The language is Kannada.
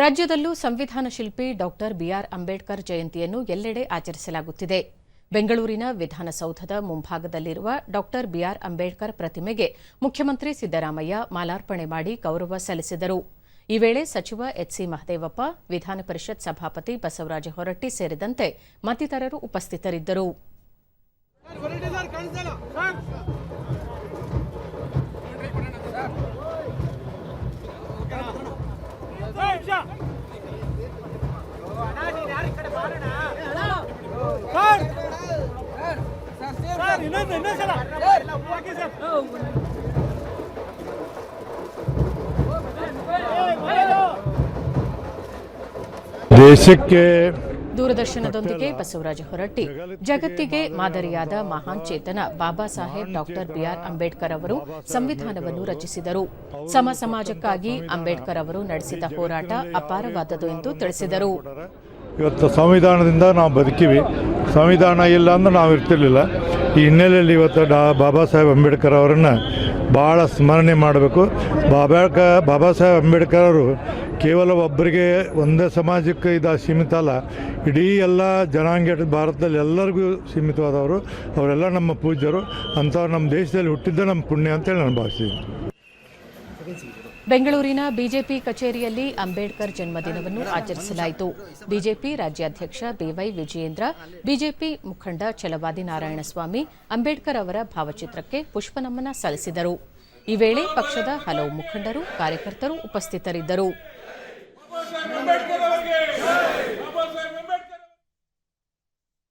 ರಾಜ್ಯದಲ್ಲೂ ಸಂವಿಧಾನ ಶಿಲ್ಪಿ ಡಾಕ್ಟರ್ ಬಿಆರ್ ಅಂಬೇಡ್ಕರ್ ಜಯಂತಿಯನ್ನು ಎಲ್ಲೆಡೆ ಆಚರಿಸಲಾಗುತ್ತಿದೆ. ಬೆಂಗಳೂರಿನ ವಿಧಾನಸೌಧದ ಮುಂಭಾಗದಲ್ಲಿರುವ ಡಾಕ್ಟರ್ ಬಿಆರ್ ಅಂಬೇಡ್ಕರ್ ಪ್ರತಿಮೆಗೆ ಮುಖ್ಯಮಂತ್ರಿ ಸಿದ್ದರಾಮಯ್ಯ ಮಾಲಾರ್ಪಣೆ ಮಾಡಿ ಗೌರವ ಸಲ್ಲಿಸಿದರು. ಈ ವೇಳೆ ಸಚಿವ ಎಚ್ಸಿ ಮಹದೇವಪ್ಪ, ವಿಧಾನ ಪರಿಷತ್ ಸಭಾಪತಿ ಬಸವರಾಜ ಹೊರಟ್ಟಿ ಸೇರಿದಂತೆ ಮತ್ತಿತರರು ಉಪಸ್ಥಿತರಿದ್ದರು. ಇನ್ನೊಂದು ಓಕೆ ಸರ್ ದೇಶಕ್ಕೆ ದೂರದರ್ಶನದೊಂದಿಗೆ ಬಸವರಾಜ ಹೊರಟ್ಟಿ ಜಗತ್ತಿಗೆ ಮಾದರಿಯಾದ ಮಹಾನ್ ಚೇತನ ಬಾಬಾ ಸಾಹೇಬ್ ಡಾಕ್ಟರ್ ಬಿಆರ್ ಅಂಬೇಡ್ಕರ್ ಅವರು ಸಂವಿಧಾನವನ್ನು ರಚಿಸಿದರು. ಸಮ ಸಮಾಜಕ್ಕಾಗಿ ಅಂಬೇಡ್ಕರ್ ಅವರು ನಡೆಸಿದ ಹೋರಾಟ ಅಪಾರವಾದದು ಎಂದು ತಿಳಿಸಿದರು. ಇವತ್ತು ಸಂವಿಧಾನದಿಂದ ನಾವು ಬದುಕಿವಿ. ಸಂವಿಧಾನ ಇಲ್ಲ ಅಂದ್ರೆ ನಾವು ಇರ್ತಿರ್ಲಿಲ್ಲ ಈ ಹಿನ್ನೆಲೆಯಲ್ಲಿ ಇವತ್ತು ಡಾ ಬಾಬಾ ಸಾಹೇಬ್ ಅಂಬೇಡ್ಕರ್ ಅವರನ್ನು ಭಾಳ ಸ್ಮರಣೆ ಮಾಡಬೇಕು. ಬಾಬಾ ಬಾಬಾ ಸಾಹೇಬ್ ಅಂಬೇಡ್ಕರ್ ಅವರು ಕೇವಲ ಒಬ್ಬರಿಗೆ ಒಂದೇ ಸಮಾಜಕ್ಕೆ ಇದು ಸೀಮಿತ ಅಲ್ಲ, ಇಡೀ ಎಲ್ಲ ಜನಾಂಗ ಭಾರತದಲ್ಲಿ ಎಲ್ಲರಿಗೂ ಸೀಮಿತವಾದವರು, ಅವರೆಲ್ಲ ನಮ್ಮ ಪೂಜ್ಯರು, ಅಂಥವ್ರು ನಮ್ಮ ದೇಶದಲ್ಲಿ ಹುಟ್ಟಿದ್ದ ನಮ್ಮ ಪುಣ್ಯ ಅಂತೇಳಿ ನಾನು ಭಾವಿಸ್ತೀನಿ. ಬೆಂಗಳೂರಿನ ಬಿಜೆಪಿ ಕಚೇರಿಯಲ್ಲಿ ಅಂಬೇಡ್ಕರ್ ಜನ್ಮದಿನವನ್ನು ಆಚರಿಸಲಾಯಿತು. ಬಿಜೆಪಿ ರಾಜ್ಯಾಧ್ಯಕ್ಷ ಬಿವೈ ವಿಜಯೇಂದ್ರ, ಬಿಜೆಪಿ ಮುಖಂಡ ಛಲವಾದಿ ನಾರಾಯಣಸ್ವಾಮಿ, ಅಂಬೇಡ್ಕರ್ ಅವರ ಭಾವಚಿತ್ರಕ್ಕೆ ಪುಷ್ಪನಮನ ಸಲ್ಲಿಸಿದರು. ಈ ವೇಳೆ ಪಕ್ಷದ ಹಲವು ಮುಖಂಡರು, ಕಾರ್ಯಕರ್ತರು ಉಪಸ್ಥಿತರಿದ್ದರು.